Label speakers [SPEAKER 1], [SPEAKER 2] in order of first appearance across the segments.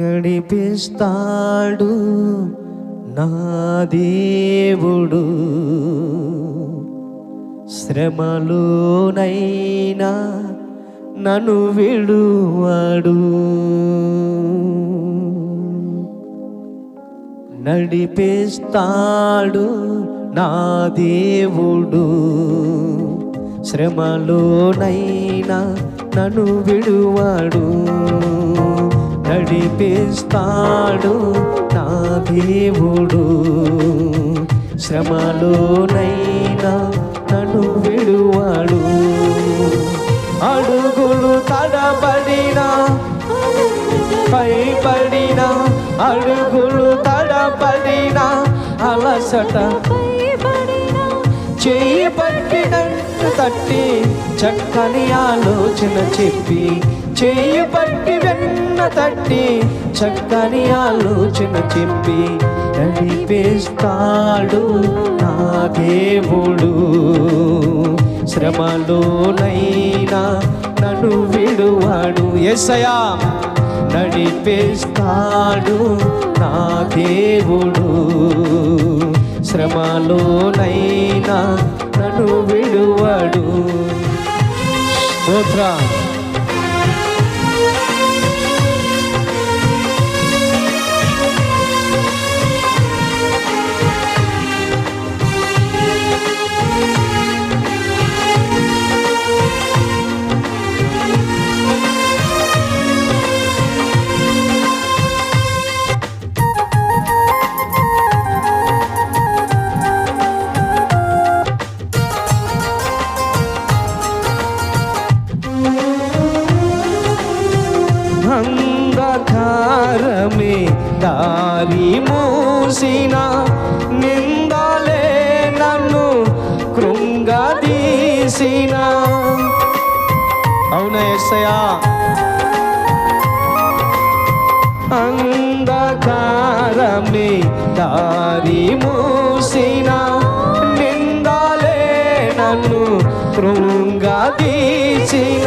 [SPEAKER 1] నడిపిస్తాడు నా దేవుడు. శ్రమలోనైనా నన్ను విడువాడు. నడిపిస్తాడు నా దేవుడు. శ్రమలోనైనా నన్ను విడువాడు. నడిపిస్తాడు నా దేవుడు. శ్రమలోనైనా నన్ను విడువాడు. అడుగులు తడబడినా పైబడిన అడుగులు తడబడిన అలసట చేయి పట్టినట్టు తట్టి చక్కని ఆలోచన చెప్పి చేయి పట్టి వెన్న తట్టి చక్కని ఆలోచన చెప్పి నడిపేస్తాడు నా దేవుడు. శ్రమలోనైనా నన్ను విడువాడు. ఎసయా నడిపేస్తాడు నా దేవుడు. శ్రమలోనైనా నన్ను విడువాడు. స్తోత్ర. దారి మూసిన నిందలే నన్ను కృంగదీసిన అవునా ఎస్సయా అంధకారమే దారి మూసిన నిందలే నన్ను కృంగదీసిన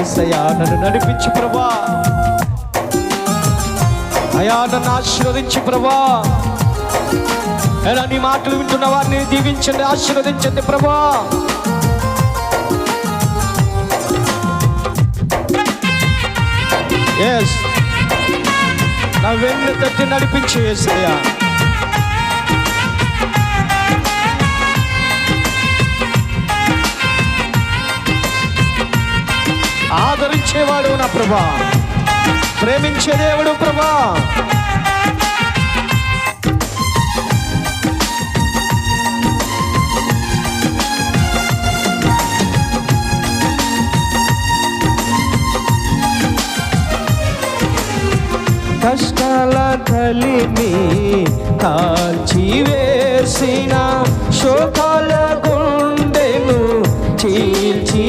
[SPEAKER 1] ఏసయ్యా నన్ను నడిపించు ప్రభా. అయా నన్ను ఆశీర్వదించి ప్రభా. ఎలా నీ మాటలు వింటున్న వారిని దీవించండి ఆశీర్వదించండి ప్రభా. ఎస్ నా వెన్ను తట్టి నడిపించు ఏసయ్యా. ఆదరించేవాడు నా ప్రభా. ప్రేమించే దేవుడు ప్రభా. కష్టాల కలిమి కాల్చివేసిన శోకాల గుండెను చీల్చివేసినా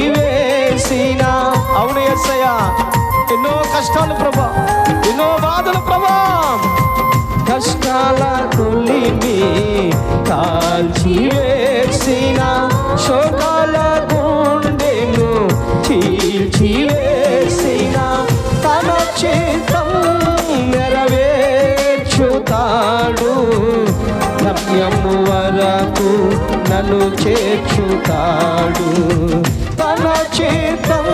[SPEAKER 1] కాల్చివేసిన శోకాల గుండెను చీల్చివేసిన తన చిత్తం నెరవేర్చుతాడు. గమ్యము వరకు నన్ను చేర్చుతాడు. తన చిత్తం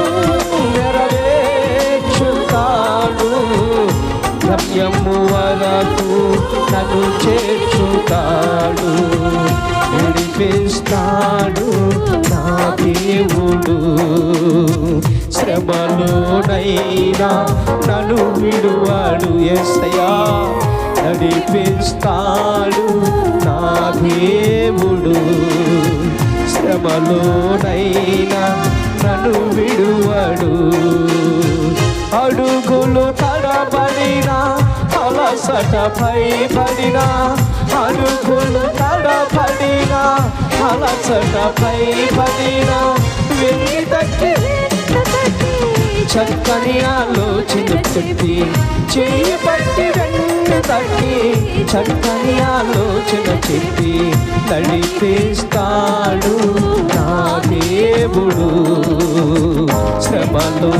[SPEAKER 1] నన్ను చేర్చుతాడు నడిపిస్తాడు నా దేవుడు. శ్రమలోనైనా నన్ను విడువాడు ఎస్తయా నడిపిస్తాడు నా దేవుడు. శ్రమలోనైనా నన్ను విడువడు. అడుగులు తడబడినా అలసట భయపడిన అడుగులు తడబడిన అలసట పడిన వెళ్ళి తట్టి చక్కని ఆలోచన పెట్టి చేయి పట్టి వెన్ను తట్టి చక్కని ఆలోచన చెప్పి నడిపిస్తాడు నా దేవుడు. శ్రమలో